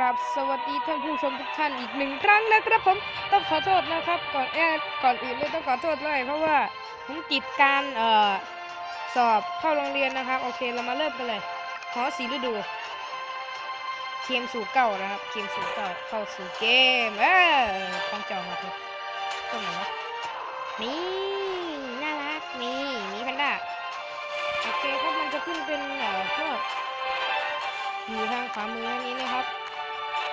รับสวัสดีท่านผู้ชมทุกท่านอีกหนึ่งครั้งนะครับผมต้องขอโทษนะครับ ก่อนเอ่อก่อนอื่นเลยต้องขอโทษเลยเพราะว่าผมติดการเอ่อสอบเข้าโรงเรียนนะครับ โอเคเรามาเริ่มกันเลยหอสีฤดูเกมสู่เก่านะครับเกมสู่เก่าเข้าสู่เกมเออของเจ้ามาครับตรงไหนวะนี่น่ารักนี่มีแพนด้าโอเคครับมันจะขึ้นเป็นเอ่อพวกอยู่ทางขวามือนี้นะครับ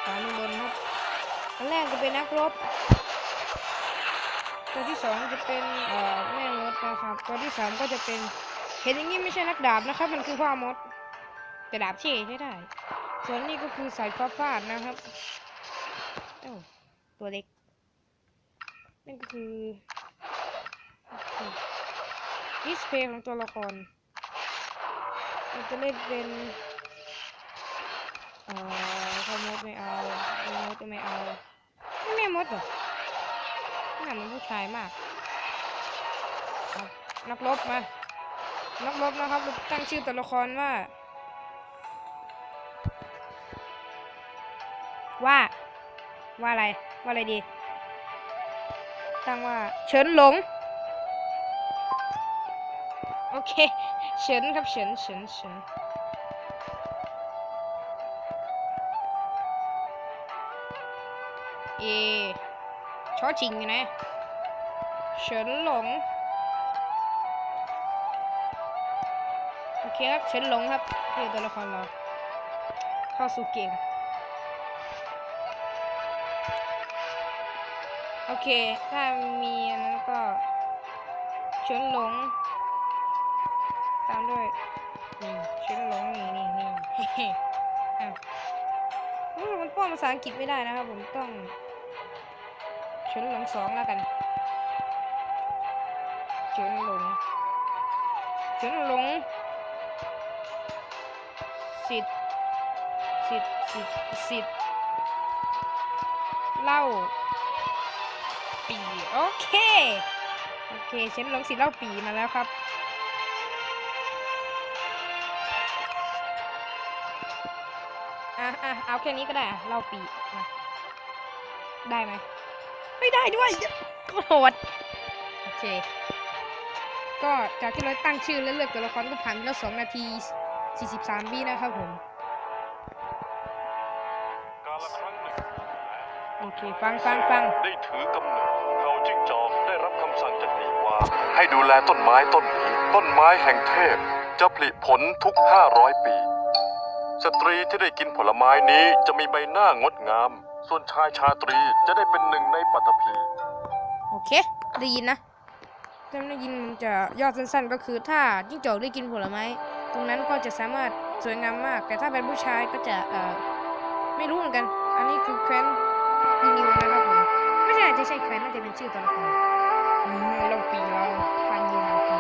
ขวามบนครับอันแรกจะเป็นนักรบ ตัวที่สองจะเป็นเอ่อแม่มดนะครับ ตัวที่สามก็จะเป็น เห็นอย่างนี้ไม่ใช่นักดาบนะครับ มันคือพ่อมดแต่ดาบเช่ใช้ได้ ส่วนนี้ก็คือสายฟ้าฟาดนะครับตัวเล็ก นั่นก็คือดิสเพย์ของตัวละครเราจะเล่นเป็น เอ่อพ่อมดไม่เอาแม่มดก็ไม่เอาไม่แม่มดเหรอหน้ามันผู้ชายมากนักรบมา นักรบนะครับตั้งชื่อตัวละครว่า ว่า ว่าอะไร ว่าอะไรดี ตั้งว่า เฉินหลง โอเค เฉินครับ เฉินเฉินเฉิน เอชอชิงอยู่นะเฉินหลง โอเคครับเฉินหลงครับคือตัวละครเราเข้าสู่เกม โอเค ถ้ามีอันนั้นก็เฉินหลง ตามด้วยนี่เฉินหลงนี่นี่นี่เฮ้อ้าวอุ๊ยมันป้อนภาษาอังกฤษไม่ได้นะครับผมต้อง เฉินหลงสองแล้วกันเฉินหลงเฉินหลงสิทธิ์สิทธิ์สิทธิ์สิทธิ์เล่าปีโอเคโอเคเฉินหลงสิทธิ์เล่าปีมาแล้วครับอะอะเอาแค่นี้ก็ได้เล่าปีได้ไหม ไม่ได้ด้วยก็โหดโอเค ก็จากที่เราตั้งชื่อและเลือกตัวละครก็ผ่านไปแล้วสองนาที 43 วินะครับผมกาละครั้งหนึ่งโอเค ฟังฟังฟังได้ถือกำเนิดเขาจิ้งจอกได้รับคำสั่งจากดีว่าให้ดูแลต้นไม้ต้นนี้ ต้นไม้แห่งเทพ จะผลิผลทุก 500 ปี สตรีที่ได้กินผลไม้นี้จะมีใบหน้างดงาม ส่วนชายชาตรีจะได้เป็นหนึ่งในปัตภีโอเค ได้ยินนะถ้าไม่ได้ยินมันจะยอดสั้นๆ ก็คือถ้าจิ้งจอกได้กินผลไม้ ตรงนั้นก็จะสามารถสวยงามมาก แต่ถ้าเป็นผู้ชายก็จะเอ่อไม่รู้เหมือนกัน อันนี้คือแคว้นพีนิวนะครับผมไม่ใช่อาจจะใช่แคว้นน่าจะเป็นชื่อตัวละครนี่เราปีเราพันยิงปี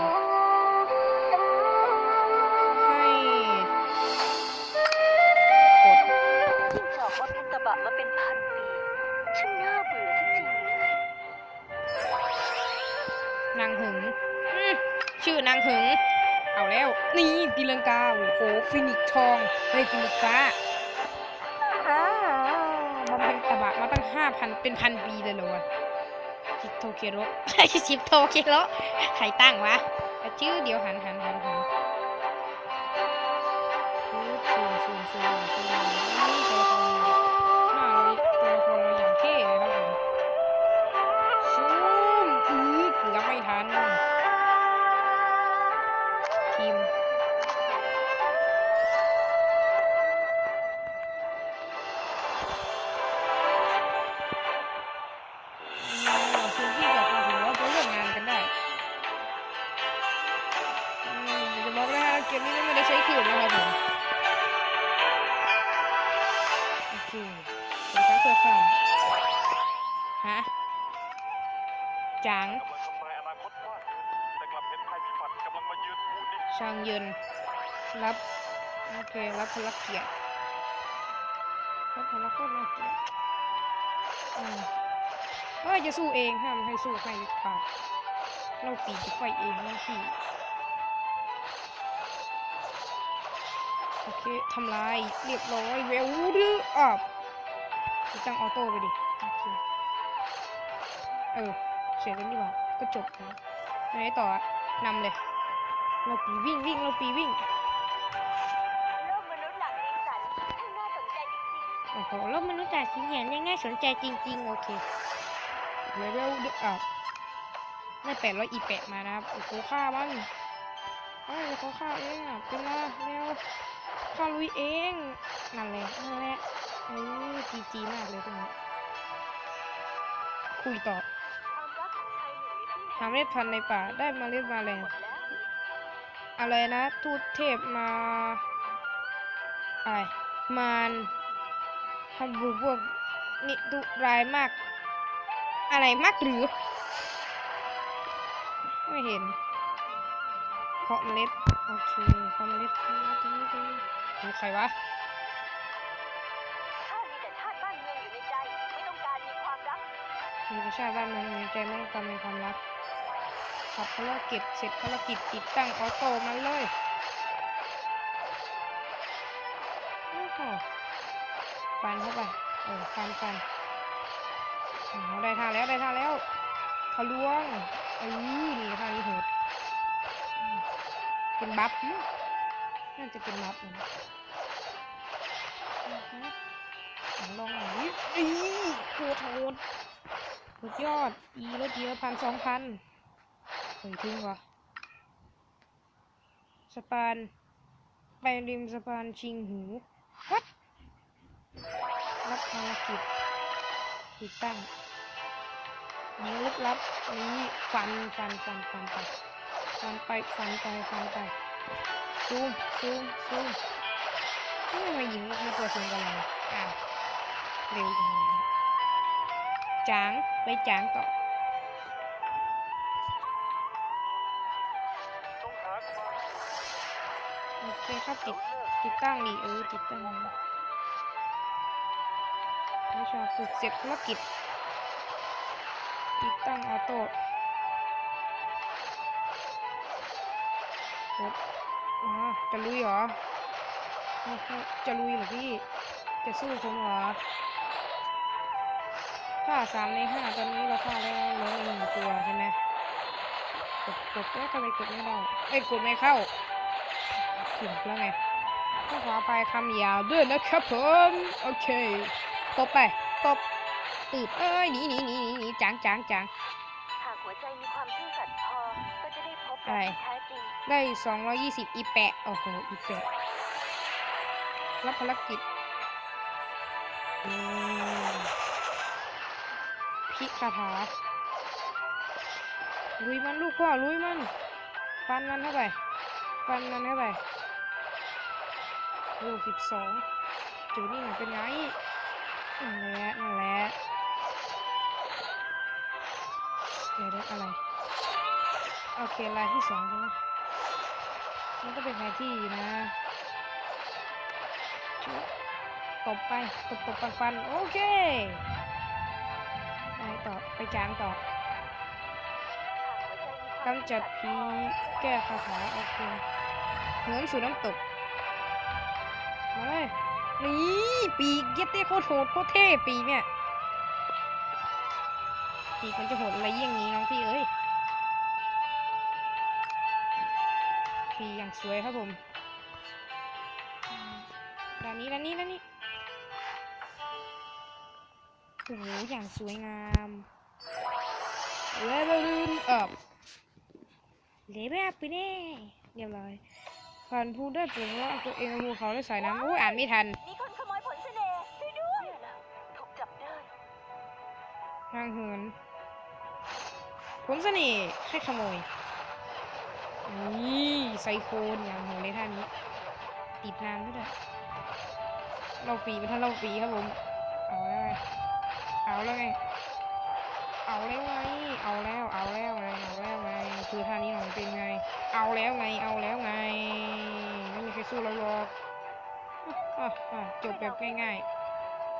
นี่ตีลังกาโอ้โหฟินิกซ์ทองเฮ้ยฟินิกซ์ฟ้าอ้าวมันเป็นตะบะมาตั้งห้าพันเป็นพันปีเลยเหรอวะชิโตเคโรชิโตเคโรใครตั้งวะเอาชื่อเดี๋ยวหันหันหันหันซูมซูมซูมซูมนี่ตัวละครหน้าเราตัวละครเราอย่างเท่เลยครับผมซูมอือเกือบไม่ทัน ทีมอืมซูมที่จบมาถึงว่าจะเลือกงานกันได้อืมจะบอกเลยฮะเกมนี้ไม่ได้ใช้คืนนะครับผม โอเคเป็นครั้งเพื่อข้ามฮะจาง ช่างเยินรับ โอเค รับพลักเกียรติรับพลักโคตรน่าเกียดอืมเอ้ยจะสู้เองห้ามให้สู้ให้ขาดเราปีจะไฟเองนะพี่ โอเคทำลาย เรียบร้อยเวลหรืออะติดตั้งออโต้ไปดิ โอเค เออ เสร็จแล้วนี่หว่า ก็จบแล้วไหนต่อนำเลย เราปีวิ่งวิ่งเราปีวิ่งโลกมนุษย์หลังสีสันช่างน่าสนใจจริงโอ้โหโลกมนุษย์จากสีเห็นยังน่าสนใจจริง ๆ โอเคเลเวลเดอะได้แปดร้อยอีแปะมานะครับโอ้โหฆ่ามันเอ้ยเขาฆ่าเองอะเป็นละแล้วฆ่าลุยเองนั่นแหละนั่นแหละเออจีจีมากเลยตรงนี้คุยต่อๆความรักของชายหาเมล็ดพันธุ์ในป่าได้เมาเล็ดมาแรงมดแล้ว อะไรนะทูตเทพมาอะไรมารทำบุพวกนิตุรายมาก อะไรมากหรือ ไม่เห็นเพาะเมล็ดโอเคเพาะเมล็ดตรงนี้ตรงนี้ตรงนี้ดูใครวะข้ามีแต่ชาติบ้านเมืองอยู่ในใจไม่ต้องการมีความรัก ขับภารกิจเสร็จภารกิจติดตั้งออโต้มันเลยโอ้โหฟันเข้าไปเออฟันฟันอ๋อได้ท่าแล้วได้ท่าแล้วทะลวงเอ้ยนี่ท่านี้โหดอืมเป็นบัฟน่าจะเป็นบัฟนะอือฮึอะลองหน่อยอีโคตรโหดสุดยอด อีละทีละพันสองพัน เฮ้ยทิ้งวะสะพาน ไปริมสะพานชิงหูวัดรับภารกิจติดตั้งยิงลึกลับนี้ฟันฟันฟันฟันไปฟันไปฟันไปฟันไปซูมซูมซูมนี่ทำไมยิงมีตัวสูงกว่าเราอ้าวเร็วจังจางไปจางต่อ โอเคครับติดติดตั้งดีเออติดตั้งนะวิชาฝึกเสร็จภารกิจ ติดตั้งออโต้กดอ๋อจะลุยเหรอไม่ใช่จะลุยเหรอพี่ จะสู้ผมเหรอฆ่าสามในห้าตอนนี้เราฆ่าได้แล้วเหลืออีกหนึ่งตัวใช่ไหมกดกดแล้วทำไมกดไม่ได้ เอ้ยกดไม่เข้า ถึงแล้วไงต้องขออภัยคำยาวด้วยนะครับผมโอเคตบไปตบตืบเอ้ยหนีหนีหนีหนีหนีจางจางจางหากหัวใจมีความซื่อสัตย์พอก็จะได้พบอะไรรักที่แท้จริงได้220อีแปะโอ้โหอีแปะรับภารกิจอืมพิคาถาลุยมันลูกพ่อลุยมัน ฟันมันเข้าไป ฟันมันเข้าไป ลูกสิบสองจูนี่มันเป็นไงนั่นแหละนั่นแหละเดี๋ยวได้อะไร โอเคลายที่สองใช่ไหมมันก็เป็นแผนที่นะชุบตบไปตบตบฟันฟันโอเคไปต่อไปจางต่อกำจัดผีแก้คาถาโอเคเหินสู่น้ำตก นี่ปีกเย็ดเต้โคตรโหดโคตรเท่ปีกเนี่ย ปีกมันจะโหดอะไรเยี่ยงนี้น้องพี่เอ้ย ปีกอย่างสวยครับผมอืมด้านนี้ด้านนี้ด้านนี้โอ้โหอย่างสวยงามเลเวลอัพเลเวลอัพไปแน่เรียบร้อย ผ่านผู้ได้ผลว่าตัวเองภูเขาได้สายน้ำโอ้ยอ่านไม่ทันมีคนขโมยผลเสน่ห์ช่วยด้วยถูกจับได้ทางเหินผลเสน่ห์ให้ขโมยนี่ไซโคนอย่างโหดเลยท่านี้ ติดนานด้วยเราปีเป็นท่านเราปีครับผม เอาแล้วไง เอาแล้วไง เอาแล้วไง เอาแล้วเอาแล้วไงเอาแล้วไงคือท่านี้หน่อยเป็นไง เอาแล้วไงเอาแล้วไงไม่มีใครสู้เราหรอกอะอะจบแบบง่าย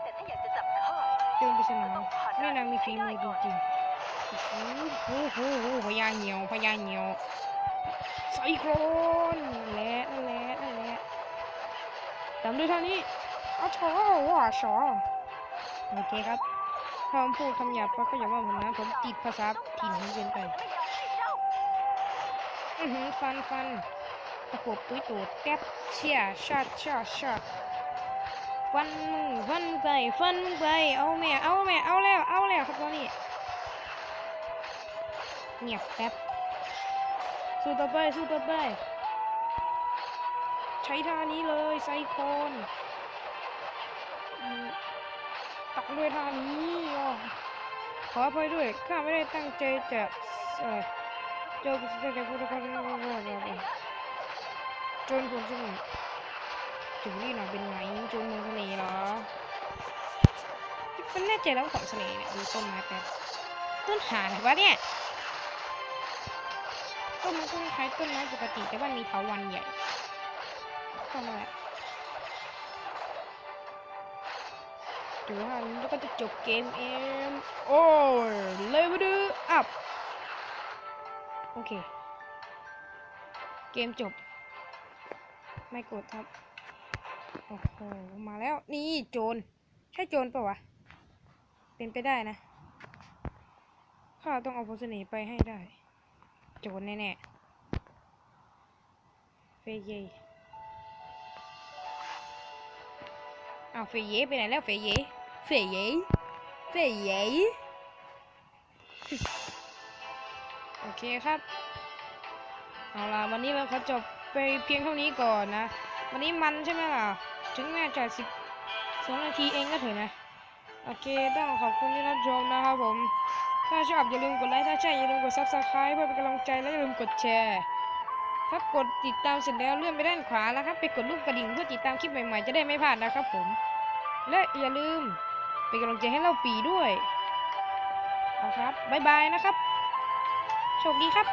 แต่ถ้าอยากจะจับข้าๆจนปริศนาแม่นางมีฝีมือจริงๆโอ้โหโอ้โหโอ้โหพญาเหี่ยวพญาเหี่ยวไซโครนนั่นแหละนั่นแหละนั่นแหละตามด้วยท่านี้อ้าวชอว้าชอโอเคครับ ถ้าผมพูดคำหยาบก็อย่าว่าผมนะ ผมติดภาษาถิ่นเกินไปอือหือฟันฟันตะปบตุ้ยตูดแก๊บเชี่ยชาชาชาฟันมึงฟันไปฟันมึงไปเอาแม่เอาแม่เอาแล้วเอาแล้วครับตอนนี้เงียบแป๊บสู้ต่อไปสู้ต่อไปใช้ท่านี้เลยไซโคน ตักด้วยท่านี้อะขออภัยด้วย ข้าไม่ได้ตั้งใจจะเอ่อโจมตีแต่ผู้ทกคนโจนผลเสน่ห์ถึงนี่หน่อยเป็นไงโจนผลเสน่ห์เหรอมันแน่ใจแล้วของเสน่ห์เนี่ยดูต้นไม้แป๊บต้นหาไหนวะเนี่ยต้นมันก็คล้ายต้นไม้ปกติแต่ว่ามีเถาวันใหญ่ต้นอะไร ถือว่านี้แล้วก็จะจบเกมเอมโอ้เลเวลอัพโอเค เกมจบ ไม่กดครับ โอ้โห มาแล้ว นี่โจร ใช่โจรเปล่าวะ เป็นไปได้นะ ข้าต้องเอาโพสเน่ห์ไปให้ได้ โจรแน่ๆ เฟยเยอ้าวเฟยเยไปไหนแล้วเฟยเย เฟยเยเฟยเยโอเคครับ เอาล่ะ วันนี้เราขอจบไปเพียงเท่านี้ก่อนนะ วันนี้มันใช่ไหมล่ะ ถึงแม้จะสิบสองนาทีเองก็เถอะนะ โอเค ต้องขอบคุณที่รับชมนะครับผม ถ้าชอบอย่าลืมกดไลค์ ถ้าใช่อย่าลืมกด subscribe เพื่อเป็นกำลังใจและอย่าลืมกดแชร์ ถ้ากดติดตามเสร็จแล้วเลื่อนไปด้านขวานะครับ ไปกดรูปกระดิ่งเพื่อติดตามคลิปใหม่ๆ จะได้ไม่พลาดนะครับผม และอย่าลืม เป็นกำลังใจให้เราปีด้วยนะครับ บ๊ายบายนะครับ โชคดีครับ